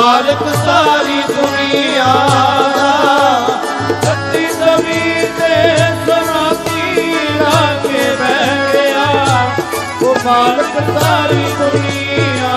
ਮਾਲਕ ਸਾਰੀ ਦੁਨੀਆ ਦਾ। ਸੱਤੀ ਜ਼ਮੀਨ ਤੇ ਸਮਾਤੀ ਆ ਕੇ ਬਹਿ ਗਿਆ। ਉਹ ਮਾਲਕ ਸਾਰੀ ਦੁਨੀਆ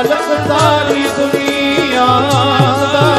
ચાલક તારી દુનિયા